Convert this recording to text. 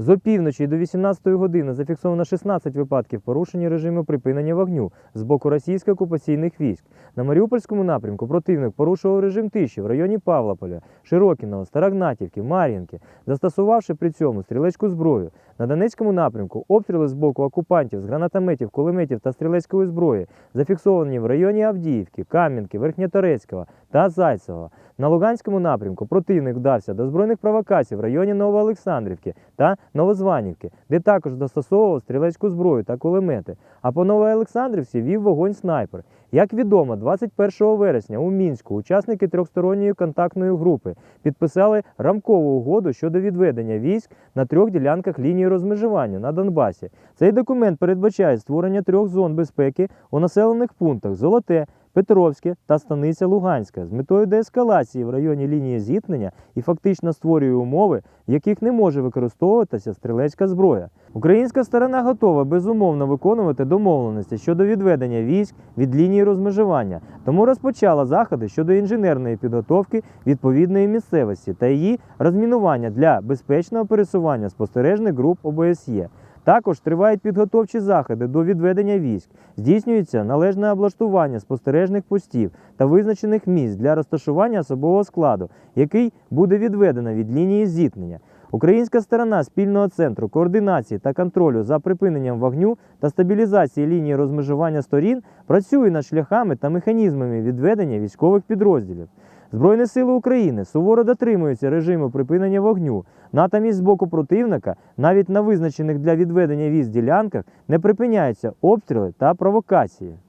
З опівночі до 18 години зафіксовано 16 випадків порушення режиму припинення вогню з боку російських окупаційних військ. На Маріупольському напрямку противник порушував режим тиші в районі Павлополя, Широкіного, Старогнатівки, Мар'їнки, застосувавши при цьому стрілецьку зброю. На Донецькому напрямку обстріли з боку окупантів з гранатометів, кулеметів та стрілецької зброї зафіксовані в районі Авдіївки, Кам'янки, Верхньоторецького та Зайцевого. На Луганському напрямку противник вдався до збройних провокацій в районі Новоолександрівки та Новозванівки, де також застосовував стрілецьку зброю та кулемети. А по Новоолександрівці вів вогонь снайпер. Як відомо, 21 вересня у Мінську учасники трьохсторонньої контактної групи підписали рамкову угоду щодо відведення військ на трьох ділянках лінії розмежування на Донбасі. Цей документ передбачає створення трьох зон безпеки у населених пунктах Золоте, Петровське та Станиця Луганська з метою деескалації в районі лінії зіткнення і фактично створює умови, в яких не може використовуватися стрілецька зброя. Українська сторона готова безумовно виконувати домовленості щодо відведення військ від лінії розмежування, тому розпочала заходи щодо інженерної підготовки відповідної місцевості та її розмінування для безпечного пересування спостережних груп ОБСЄ. Також тривають підготовчі заходи до відведення військ, здійснюється належне облаштування спостережних постів та визначених місць для розташування особового складу, який буде відведено від лінії зіткнення. Українська сторона спільного центру координації та контролю за припиненням вогню та стабілізації лінії розмежування сторін працює над шляхами та механізмами відведення військових підрозділів. Збройні сили України суворо дотримуються режиму припинення вогню. Натомість з боку противника, навіть на визначених для відведення віз ділянках, не припиняються обстріли та провокації.